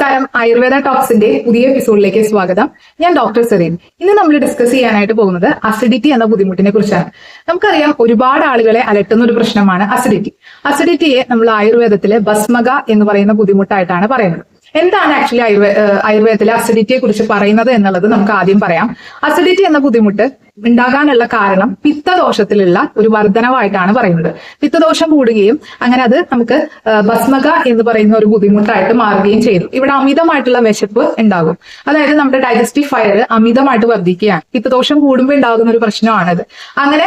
നമസ്കാരം. ആയുർവേദ ടോക്സിന്റെ പുതിയ എപ്പിസോഡിലേക്ക് സ്വാഗതം. ഞാൻ ഡോക്ടർ സെറീൻ. ഇന്ന് നമ്മൾ ഡിസ്കസ് ചെയ്യാനായിട്ട് പോകുന്നത് അസിഡിറ്റി എന്ന ബുദ്ധിമുട്ടിനെ കുറിച്ചാണ്. നമുക്കറിയാം ഒരുപാട് ആളുകളെ അലട്ടുന്ന ഒരു പ്രശ്നമാണ് അസിഡിറ്റി. അസിഡിറ്റിയെ നമ്മൾ ആയുർവേദത്തിലെ ഭസ്മക എന്ന് പറയുന്ന ബുദ്ധിമുട്ടായിട്ടാണ് പറയുന്നത്. എന്താണ് ആക്ച്വലി ആയുർവേ ആയുർവേദത്തിലെ അസിഡിറ്റിയെ കുറിച്ച് പറയുന്നത് എന്നുള്ളത് നമുക്ക് ആദ്യം പറയാം. അസിഡിറ്റി എന്ന ബുദ്ധിമുട്ട് ഉണ്ടാകാനുള്ള കാരണം പിത്തദോഷത്തിലുള്ള ഒരു വർധനവായിട്ടാണ് പറയുന്നത്. പിത്തദോഷം കൂടുകയും അങ്ങനെ അത് നമുക്ക് ഭസ്മക എന്ന് പറയുന്ന ഒരു ബുദ്ധിമുട്ടായിട്ട് മാറുകയും ചെയ്തു. ഇവിടെ അമിതമായിട്ടുള്ള വിശപ്പ് ഉണ്ടാകും. അതായത് നമ്മുടെ ഡൈജസ്റ്റീവ് ഫയർ അമിതമായിട്ട് വർദ്ധിക്കുകയാണ്. പിത്തദോഷം കൂടുമ്പോൾ ഉണ്ടാകുന്ന ഒരു പ്രശ്നമാണത്. അങ്ങനെ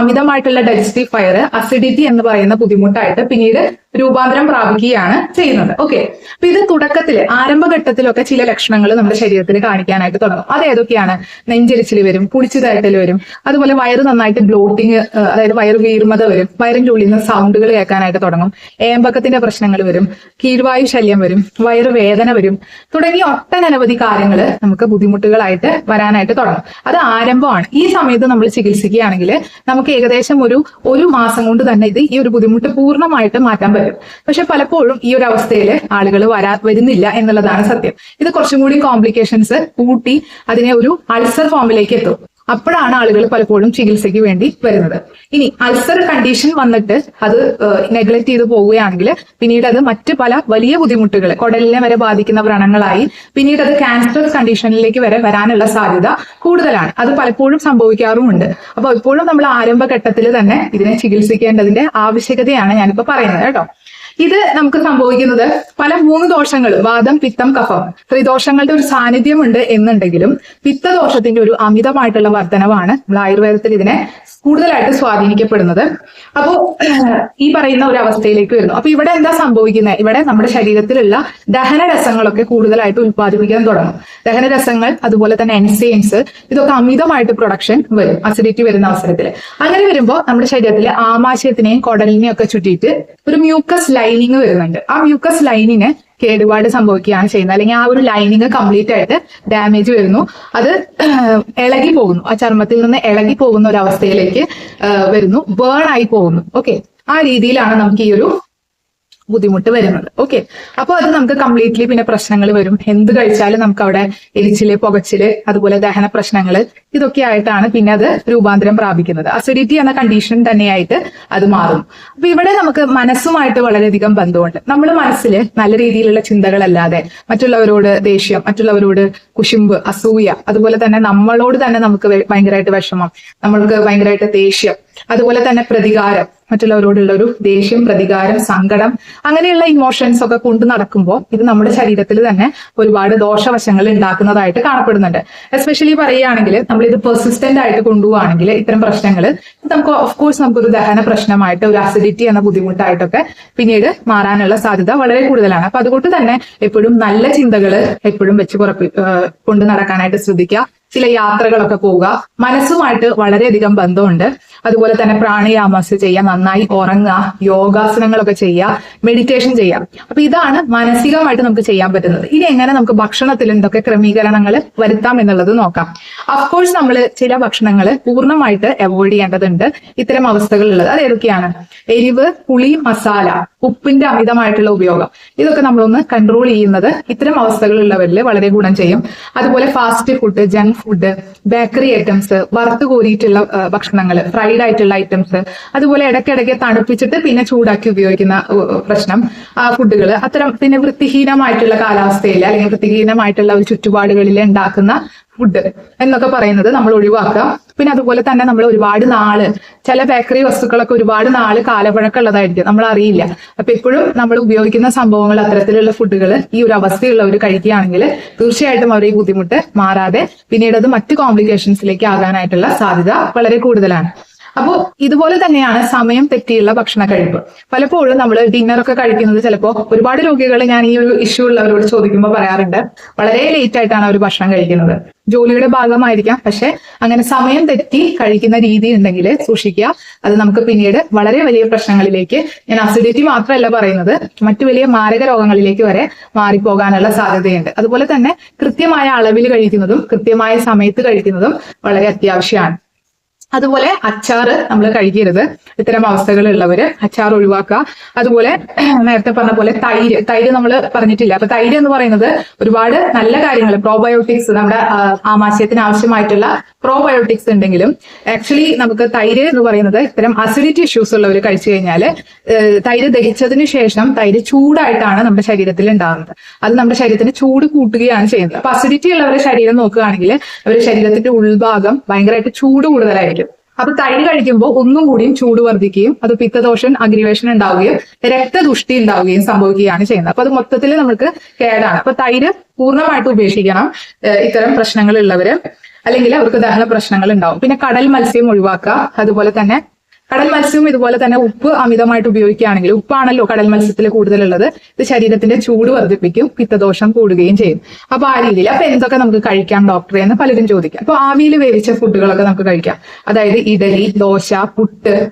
അമിതമായിട്ടുള്ള ഡൈജസ്റ്റീവ് ഫയർ അസിഡിറ്റി എന്ന് പറയുന്ന ബുദ്ധിമുട്ടായിട്ട് പിന്നീട് രൂപാന്തരം പ്രാപിക്കുകയാണ് ചെയ്യുന്നത്. ഓക്കെ അപ്പൊ ഇത് തുടക്കത്തിൽ ആരംഭഘട്ടത്തിലൊക്കെ ചില ലക്ഷണങ്ങൾ നമ്മുടെ ശരീരത്തിൽ കാണിക്കാനായിട്ട് തുടങ്ങും. അത് ഏതൊക്കെയാണ്? നെഞ്ചരിച്ചിൽ വരും കുടിച്ചതായിട്ടിൽ വരും. അതുപോലെ വയറ് നന്നായിട്ട് ബ്ലോട്ടിങ് അതായത് വയറ് വീർമത വരും. വയറിന്റെ ഉള്ളിൽ നിന്ന് സൗണ്ടുകൾ കേൾക്കാനായിട്ട് തുടങ്ങും. ഏമ്പക്കത്തിന്റെ പ്രശ്നങ്ങൾ വരും. കീഴ്വായു ശല്യം വരും. വയറ് വേദന വരും. തുടങ്ങിയ ഒട്ടനവധി കാര്യങ്ങൾ നമുക്ക് ബുദ്ധിമുട്ടുകളായിട്ട് വരാനായിട്ട് തുടങ്ങും. അത് ആരംഭമാണ്. ഈ സമയത്ത് നമ്മൾ ചികിത്സിക്കുകയാണെങ്കിൽ നമുക്ക് ഏകദേശം ഒരു ഒരു മാസം കൊണ്ട് തന്നെ ഇത് ഈ ഒരു ബുദ്ധിമുട്ട് പൂർണമായിട്ട് മാറ്റാൻ പറ്റും. പക്ഷെ പലപ്പോഴും ഈ ഒരു അവസ്ഥയിൽ ആളുകൾ വരാ വരുന്നില്ല എന്നുള്ളതാണ് സത്യം. ഇത് കുറച്ചും കൂടി കോംപ്ലിക്കേഷൻസ് കൂട്ടി അതിനെ ഒരു അൾസർ ഫോമിലേക്ക് എത്തും. അപ്പോഴാണ് ആളുകൾ പലപ്പോഴും ചികിത്സയ്ക്ക് വേണ്ടി വരുന്നത്. ഇനി അൾസർ കണ്ടീഷൻ വന്നിട്ട് അത് നെഗ്ലക്ട് ചെയ്ത് പോവുകയാണെങ്കിൽ പിന്നീട് അത് മറ്റ് പല വലിയ ബുദ്ധിമുട്ടുകൾ കുടലിനെ വരെ ബാധിക്കുന്ന വ്രണങ്ങളായി പിന്നീട് അത് ക്യാൻസർ കണ്ടീഷനിലേക്ക് വരെ വരാനുള്ള സാധ്യത കൂടുതലാണ്. അത് പലപ്പോഴും സംഭവിക്കാറുമുണ്ട്. അപ്പോൾ ഇപ്പോഴും നമ്മൾ ആരംഭഘട്ടത്തിൽ തന്നെ ഇതിനെ ചികിത്സിക്കേണ്ടതിന്റെ ആവശ്യകതയാണ് ഞാനിപ്പോ പറയുന്നത് കേട്ടോ. ഇത് നമുക്ക് സംഭവിക്കുന്നത് പല മൂന്ന് ദോഷങ്ങൾ വാദം പിത്തം കഫം. ത്രിദോഷങ്ങളുടെ ഒരു സാന്നിധ്യമുണ്ട് എന്നുണ്ടെങ്കിലും പിത്തദോഷത്തിന്റെ ഒരു അമിതമായിട്ടുള്ള വർധനവാണ് നമ്മൾ ആയുർവേദത്തിൽ ഇതിനെ കൂടുതലായിട്ട് സ്വാധീനിക്കപ്പെടുന്നത്. അപ്പോ ഈ പറയുന്ന ഒരു അവസ്ഥയിലേക്ക് വരുന്നു. അപ്പൊ ഇവിടെ എന്താ സംഭവിക്കുന്നത്? ഇവിടെ നമ്മുടെ ശരീരത്തിലുള്ള ദഹന രസങ്ങളൊക്കെ കൂടുതലായിട്ട് ഉത്പാദിപ്പിക്കാൻ തുടങ്ങും. ദഹനരസങ്ങൾ അതുപോലെ തന്നെ എൻസൈംസ് ഇതൊക്കെ അമിതമായിട്ട് പ്രൊഡക്ഷൻ വരും അസിഡിറ്റി വരുന്ന അവസരത്തിൽ. അങ്ങനെ വരുമ്പോൾ നമ്മുടെ ശരീരത്തിലെ ആമാശയത്തിനെയും കുടലിനെയും ഒക്കെ ചുറ്റിയിട്ട് ഒരു മ്യൂക്കസ് ലൈനിങ് വരുന്നുണ്ട്. ആ മ്യൂക്കസ് ലൈനിന് കേടുപാട് സംഭവിക്കുകയാണ് ചെയ്യുന്നത്. അല്ലെങ്കിൽ ആ ഒരു ലൈനിങ് കംപ്ലീറ്റ് ആയിട്ട് ഡാമേജ് വരുന്നു. അത് ഇളകി പോകുന്നു. ആ ചർമ്മത്തിൽ നിന്ന് ഇളകി പോകുന്ന ഒരു അവസ്ഥയിലേക്ക് വരുന്നു. ബേൺ ആയി പോകുന്നു. ഓക്കെ ആ രീതിയിലാണ് നമുക്ക് ഈ ഒരു ബുദ്ധിമുട്ട് വരുന്നത്. ഓക്കെ അപ്പോൾ അത് നമുക്ക് കംപ്ലീറ്റ്ലി പിന്നെ പ്രശ്നങ്ങൾ വരും. എന്ത് കഴിച്ചാലും നമുക്ക് അവിടെ എരിച്ചിൽ പുകച്ചിൽ അതുപോലെ ദഹന പ്രശ്നങ്ങൾ ഇതൊക്കെ ആയിട്ടാണ് പിന്നെ അത് രൂപാന്തരം പ്രാപിക്കുന്നത്. അസിഡിറ്റി എന്ന കണ്ടീഷൻ തന്നെയായിട്ട് അത് മാറും. അപ്പൊ ഇവിടെ നമുക്ക് മനസ്സുമായിട്ട് വളരെയധികം ബന്ധമുണ്ട്. നമ്മൾ മനസ്സിൽ നല്ല രീതിയിലുള്ള ചിന്തകളല്ലാതെ മറ്റുള്ളവരോട് ദേഷ്യം മറ്റുള്ളവരോട് കുശുമ്പ് അസൂയ അതുപോലെ തന്നെ നമ്മളോട് തന്നെ നമുക്ക് ഭയങ്കരമായിട്ട് വിഷമം നമ്മൾക്ക് ഭയങ്കരമായിട്ട് ദേഷ്യം അതുപോലെ തന്നെ പ്രതികാരം മറ്റുള്ളവരോടുള്ള ഒരു ദേഷ്യം പ്രതികാരം സങ്കടം അങ്ങനെയുള്ള ഇമോഷൻസ് ഒക്കെ കൊണ്ട് നടക്കുമ്പോൾ ഇത് നമ്മുടെ ശരീരത്തിൽ തന്നെ ഒരുപാട് ദോഷവശങ്ങൾ ഉണ്ടാക്കുന്നതായിട്ട് കാണപ്പെടുന്നുണ്ട്. എസ്പെഷ്യലി പറയുകയാണെങ്കിൽ നമ്മൾ ഇത് പെർസിസ്റ്റന്റ് ആയിട്ട് കൊണ്ടുപോവാണെങ്കിൽ ഇത്തരം പ്രശ്നങ്ങൾ നമുക്ക് ഓഫ് കോഴ്സ് നമുക്കൊരു ദഹന പ്രശ്നമായിട്ട് ഒരു അസിഡിറ്റി എന്ന ബുദ്ധിമുട്ടായിട്ടൊക്കെ പിന്നീട് മാറാനുള്ള സാധ്യത വളരെ കൂടുതലാണ്. അപ്പൊ അതുകൊണ്ട് തന്നെ എപ്പോഴും നല്ല ചിന്തകൾ എപ്പോഴും വെച്ച് പുറപ്പി കൊണ്ടു നടക്കാനായിട്ട് ശ്രദ്ധിക്കുക. ചില യാത്രകളൊക്കെ പോവുക. മനസ്സുമായിട്ട് വളരെയധികം ബന്ധമുണ്ട്. അതുപോലെ തന്നെ പ്രാണയാമാസ് ചെയ്യുക നന്നായി ഉറങ്ങുക യോഗാസനങ്ങളൊക്കെ ചെയ്യുക മെഡിറ്റേഷൻ ചെയ്യാം അപ്പൊ ഇതാണ് മാനസികമായിട്ട് നമുക്ക് ചെയ്യാൻ പറ്റുന്നത്. ഇനി എങ്ങനെ നമുക്ക് ഭക്ഷണത്തിൽ എന്തൊക്കെ ക്രമീകരണങ്ങൾ വരുത്താം എന്നുള്ളത് നോക്കാം. അഫ്കോഴ്സ് നമ്മൾ ചില ഭക്ഷണങ്ങൾ പൂർണമായിട്ട് അവോയ്ഡ് ചെയ്യേണ്ടതുണ്ട് ഇത്തരം അവസ്ഥകളുള്ളത് അത് ഏതൊക്കെയാണ്? എരിവ് പുളി മസാല ഉപ്പിന്റെ അമിതമായിട്ടുള്ള ഉപയോഗം. ഇതൊക്കെ നമ്മളൊന്ന് കൺട്രോൾ ചെയ്യുന്നത് ഇത്തരം അവസ്ഥകളുള്ളവരിൽ വളരെ ഗുണം ചെയ്യും. അതുപോലെ fast food junk food bakery items വറുത്ത് കോരിയിട്ടുള്ള ഭക്ഷണങ്ങൾ ഫ്രൈഡ് ആയിട്ടുള്ള ഐറ്റംസ് അതുപോലെ ഇടയ്ക്കിടയ്ക്ക് തണുപ്പിച്ചിട്ട് പിന്നെ ചൂടാക്കി ഉപയോഗിക്കുന്ന പ്രശ്നം ആ ഫുഡുകൾ അത്തരം പിന്നെ വൃത്തിഹീനമായിട്ടുള്ള കാലാവസ്ഥയിൽ അല്ലെങ്കിൽ വൃത്തിഹീനമായിട്ടുള്ള ഒരു ചുറ്റുപാടുകളിൽ ഉണ്ടാക്കുന്ന ഫുഡ് എന്നൊക്കെ പറയുന്നത് നമ്മൾ ഒഴിവാക്കുക. പിന്നെ അതുപോലെ തന്നെ നമ്മൾ ഒരുപാട് നാൾ ചില ബേക്കറി വസ്തുക്കളൊക്കെ ഒരുപാട് നാൾ കാലപ്പഴക്കമുള്ളതായിരിക്കും. നമ്മൾ അറിയില്ല. അപ്പൊ എപ്പോഴും നമ്മൾ ഉപയോഗിക്കുന്ന സംഭവങ്ങൾ അത്തരത്തിലുള്ള ഫുഡുകൾ ഈ ഒരു അവസ്ഥയുള്ളവർ കഴിക്കുകയാണെങ്കിൽ തീർച്ചയായിട്ടും അവരെ ബുദ്ധിമുട്ട് മാറാതെ പിന്നീട് അത് മറ്റ് കോംപ്ലിക്കേഷൻസിലേക്ക് ആകാനായിട്ടുള്ള സാധ്യത വളരെ കൂടുതലാണ്. അപ്പോൾ ഇതുപോലെ തന്നെയാണ് സമയം തെറ്റിയുള്ള ഭക്ഷണ കഴിപ്പ്. പലപ്പോഴും നമ്മൾ ഡിന്നറൊക്കെ കഴിക്കുന്നത് ചിലപ്പോൾ ഒരുപാട് രോഗികൾ ഞാൻ ഈ ഒരു ഇഷ്യൂ ഉള്ളവരോട് ചോദിക്കുമ്പോൾ പറയാറുണ്ട്. വളരെ ലേറ്റ് ആയിട്ടാണ് അവർ ഭക്ഷണം കഴിക്കുന്നത്. ജോലിയുടെ ഭാഗമായിരിക്കാം പക്ഷെ അങ്ങനെ സമയം തെറ്റി കഴിക്കുന്ന രീതി ഉണ്ടെങ്കിൽ സൂക്ഷിക്കുക. അത് നമുക്ക് പിന്നീട് വളരെ വലിയ പ്രശ്നങ്ങളിലേക്ക് ഞാൻ അസിഡിറ്റി മാത്രമല്ല പറയുന്നത് മറ്റു വലിയ മാരക രോഗങ്ങളിലേക്ക് വരെ മാറിപ്പോകാനുള്ള സാധ്യതയുണ്ട്. അതുപോലെ തന്നെ കൃത്യമായ അളവിൽ കഴിക്കുന്നതും കൃത്യമായ സമയത്ത് കഴിക്കുന്നതും വളരെ അത്യാവശ്യമാണ്. അതുപോലെ അച്ചാർ നമ്മൾ കഴിക്കരുത് ഇത്തരം അവസ്ഥകളുള്ളവര് അച്ചാർ ഒഴിവാക്കുക. അതുപോലെ നേരത്തെ പറഞ്ഞ പോലെ തൈര് തൈര് നമ്മൾ പറഞ്ഞിട്ടില്ല. അപ്പൊ തൈര് എന്ന് പറയുന്നത് ഒരുപാട് നല്ല കാര്യങ്ങൾ പ്രോബയോട്ടിക്സ് നമ്മുടെ ആമാശയത്തിന് ആവശ്യമായിട്ടുള്ള പ്രോബയോട്ടിക്സ് ഉണ്ടെങ്കിലും ആക്ച്വലി നമുക്ക് തൈര് എന്ന് പറയുന്നത് ഇത്തരം അസിഡിറ്റി ഇഷ്യൂസ് ഉള്ളവർ കഴിച്ചു കഴിഞ്ഞാൽ തൈര് ദഹിച്ചതിന് ശേഷം തൈര് ചൂടായിട്ടാണ് നമ്മുടെ ശരീരത്തിൽ ഉണ്ടാകുന്നത്. അത് നമ്മുടെ ശരീരത്തിന് ചൂട് കൂട്ടുകയാണ് ചെയ്യുന്നത്. അപ്പൊ അസിഡിറ്റി ഉള്ളവരുടെ ശരീരം നോക്കുകയാണെങ്കിൽ അവരുടെ ശരീരത്തിന്റെ ഉൾഭാഗം ഭയങ്കരമായിട്ട് ചൂട് കൂടുതലായിരിക്കും. അപ്പൊ തൈര് കഴിക്കുമ്പോൾ ഒന്നും കൂടിയും ചൂട് വർദ്ധിക്കുകയും അത് പിത്തദോഷൻ അഗ്രിവേഷൻ ഉണ്ടാവുകയും രക്തദുഷ്ടി ഉണ്ടാവുകയും സംഭവിക്കുകയാണ് ചെയ്യുന്നത്. അപ്പൊ അത് മൊത്തത്തിൽ നമുക്ക് കേടാണ്. അപ്പൊ തൈര് പൂർണമായിട്ട് ഉപേക്ഷിക്കണം. ഇത്തരം പ്രശ്നങ്ങൾ ഉള്ളവര് അല്ലെങ്കിൽ അവർക്ക് ദഹന പ്രശ്നങ്ങൾ ഉണ്ടാവും പിന്നെ കടൽ മത്സ്യം ഒഴിവാക്കുക. അതുപോലെ തന്നെ കടൽ മത്സ്യവും ഇതുപോലെ തന്നെ ഉപ്പ് അമിതമായിട്ട് ഉപയോഗിക്കുകയാണെങ്കിൽ ഉപ്പാണല്ലോ കടൽ മത്സ്യത്തിൽ കൂടുതലുള്ളത്. ഇത് ശരീരത്തിന്റെ ചൂട് വർദ്ധിപ്പിക്കും പിത്തദോഷം കൂടുകയും ചെയ്യും. അപ്പൊ ആ രീതിയിൽ അപ്പൊ എന്തൊക്കെ നമുക്ക് കഴിക്കാം ഡോക്ടറെ എന്ന് പലരും ചോദിക്കാം. അപ്പൊ ആവിയിൽ വേവിച്ച ഫുഡുകളൊക്കെ നമുക്ക് കഴിക്കാം. അതായത് ഇഡലി ദോശ പുട്ട്.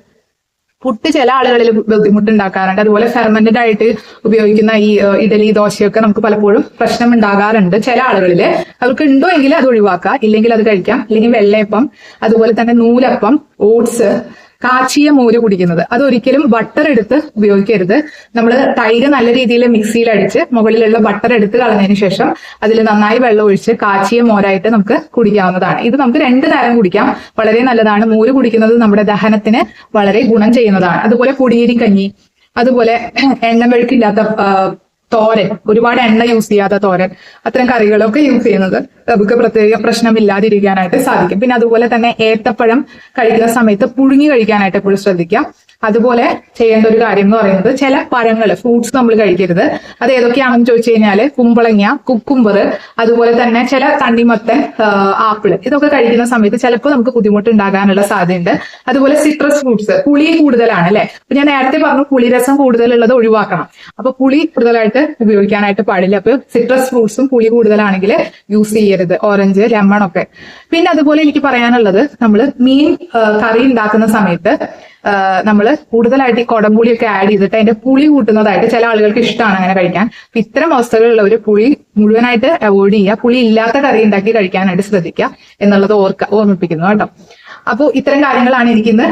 പുട്ട് ചില ആളുകളിൽ ബുദ്ധിമുട്ടുണ്ടാക്കാറുണ്ട്. അതുപോലെ ഫെർമെന്റഡ് ആയിട്ട് ഉപയോഗിക്കുന്ന ഈ ഇഡലി ദോശയൊക്കെ നമുക്ക് പലപ്പോഴും പ്രശ്നം ഉണ്ടാകാറുണ്ട് ചില ആളുകളിൽ അവർക്ക് ഉണ്ടോ എങ്കിൽ അത് ഒഴിവാക്കാം ഇല്ലെങ്കിൽ അത് കഴിക്കാം. അല്ലെങ്കിൽ വെള്ളയപ്പം അതുപോലെ തന്നെ നൂലപ്പം ഓട്സ് കാച്ചിയ മോര് കുടിക്കുന്നത്. അതൊരിക്കലും ബട്ടർ എടുത്ത് ഉപയോഗിക്കരുത്. നമ്മൾ തൈര് നല്ല രീതിയിൽ മിക്സിയിൽ അടിച്ച് മുകളിലുള്ള ബട്ടർ എടുത്ത് കളഞ്ഞതിന് ശേഷം അതിൽ നന്നായി വെള്ളം ഒഴിച്ച് കാച്ചിയ മോരായിട്ട് നമുക്ക് കുടിക്കാവുന്നതാണ്. ഇത് നമുക്ക് രണ്ട് നേരം കുടിക്കാം. വളരെ നല്ലതാണ്. മോര് കുടിക്കുന്നത് നമ്മുടെ ദഹനത്തിന് വളരെ ഗുണം ചെയ്യുന്നതാണ്. അതുപോലെ പൊടിയേരി കഞ്ഞി അതുപോലെ എണ്ണമെഴുക്കില്ലാത്ത തോരൻ. ഒരുപാട് എണ്ണ യൂസ് ചെയ്യാത്ത തോരൻ. അത്തരം കറികളൊക്കെ യൂസ് ചെയ്യുന്നത് നമുക്ക് പ്രത്യേക പ്രശ്നമില്ലാതിരിക്കാനായിട്ട് സാധിക്കും. പിന്നെ അതുപോലെ തന്നെ ഏത്തപ്പഴം കഴിക്കുന്ന സമയത്ത് പുഴുങ്ങി കഴിക്കാനായിട്ട് എപ്പോഴും ശ്രദ്ധിക്കാം അതുപോലെ ചെയ്യേണ്ട ഒരു കാര്യം എന്ന് പറയുന്നത് ചില പഴങ്ങൾ ഫ്രൂട്ട്സ് നമ്മൾ കഴിക്കരുത്. അത് ഏതൊക്കെയാണെന്ന് ചോദിച്ചു കഴിഞ്ഞാൽ കുമ്പളങ്ങ കുക്കുംബർ അതുപോലെ തന്നെ ചില തണ്ണിമത്തൻ ആപ്പിൾ ഇതൊക്കെ കഴിക്കുന്ന സമയത്ത് ചിലപ്പോൾ നമുക്ക് ബുദ്ധിമുട്ട് ഉണ്ടാകാനുള്ള സാധ്യതയുണ്ട്. അതുപോലെ സിട്രസ് ഫ്രൂട്ട്സ് പുളി കൂടുതലാണ് അല്ലെ? അപ്പൊ ഞാൻ നേരത്തെ പറഞ്ഞു പുളിരസം കൂടുതലുള്ളത് ഒഴിവാക്കണം. അപ്പൊ പുളി കൂടുതലായിട്ട് ഉപയോഗിക്കാനായിട്ട് പാടില്ല. അപ്പൊ സിട്രസ് ഫ്രൂട്ട്സും പുളി കൂടുതലാണെങ്കിൽ യൂസ് ചെയ്യരുത്. ഓറഞ്ച് ലെമൺ ഒക്കെ. പിന്നെ അതുപോലെ എനിക്ക് പറയാനുള്ളത് നമ്മൾ മീൻ കറി ഉണ്ടാക്കുന്ന സമയത്ത് നമ്മൾ കൂടുതലായിട്ട് ഈ കൊടംപുളിയൊക്കെ ആഡ് ചെയ്തിട്ട് അതിന്റെ പുളി കൂട്ടുന്നതായിട്ട് ചില ആളുകൾക്ക് ഇഷ്ടമാണ് അങ്ങനെ കഴിക്കാൻ. അപ്പൊ ഇത്തരം അവസ്ഥകളിലുള്ളവർ പുളി മുഴുവനായിട്ട് അവോയ്ഡ് ചെയ്യുക. പുളി ഇല്ലാത്ത കറി ഉണ്ടാക്കി കഴിക്കാനായിട്ട് ശ്രദ്ധിക്കുക എന്നുള്ളത് ഓർക്ക ഓർമ്മിപ്പിക്കുന്നു കേട്ടോ. അപ്പോൾ ഇത്തരം കാര്യങ്ങളാണ് എനിക്ക് ഇന്ന്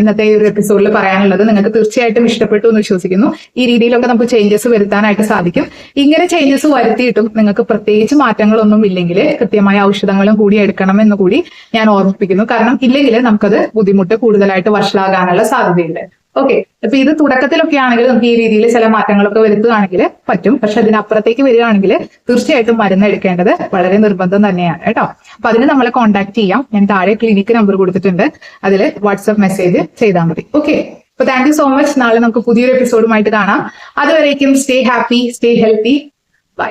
ഇന്നത്തെ ഈ ഒരു എപ്പിസോഡിൽ പറയാനുള്ളത്. നിങ്ങൾക്ക് തീർച്ചയായിട്ടും ഇഷ്ടപ്പെട്ടു എന്ന് വിശ്വസിക്കുന്നു. ഈ രീതിയിലൊക്കെ നമുക്ക് ചേഞ്ചസ് വരുത്താനായിട്ട് സാധിക്കും. ഇങ്ങനെ ചേഞ്ചസ് വരുത്തിയിട്ടും നിങ്ങൾക്ക് പ്രത്യേകിച്ച് മാറ്റങ്ങളൊന്നും ഇല്ലെങ്കിൽ കൃത്യമായ ഔഷധങ്ങളും കൂടി എടുക്കണമെന്ന് കൂടി ഞാൻ ഓർമ്മിപ്പിക്കുന്നു. കാരണം ഇല്ലെങ്കിൽ നമുക്കത് ബുദ്ധിമുട്ട് കൂടുതലായിട്ട് വഷളാകാനുള്ള സാധ്യതയുണ്ട്. ഓക്കെ അപ്പൊ ഇത് തുടക്കത്തിലൊക്കെ ആണെങ്കിൽ നമുക്ക് ഈ രീതിയിൽ ചില മാറ്റങ്ങളൊക്കെ വരുത്തുകയാണെങ്കിൽ പറ്റും. പക്ഷെ അതിനപ്പുറത്തേക്ക് വരികയാണെങ്കിൽ തീർച്ചയായിട്ടും മരുന്ന് എടുക്കേണ്ടത് വളരെ നിർബന്ധം തന്നെയാണ് കേട്ടോ. അപ്പൊ അതിന് നമ്മളെ കോൺടാക്ട് ചെയ്യാം. ഞാൻ താഴെ ക്ലിനിക്ക് നമ്പർ കൊടുത്തിട്ടുണ്ട്. അതിൽ വാട്സ്ആപ്പ് മെസ്സേജ് ചെയ്താൽ മതി. ഓക്കെ അപ്പൊ താങ്ക് യു സോ മച്ച് നാളെ നമുക്ക് പുതിയൊരു എപ്പിസോഡുമായിട്ട് കാണാം. അതുവരേക്കും stay happy stay healthy bye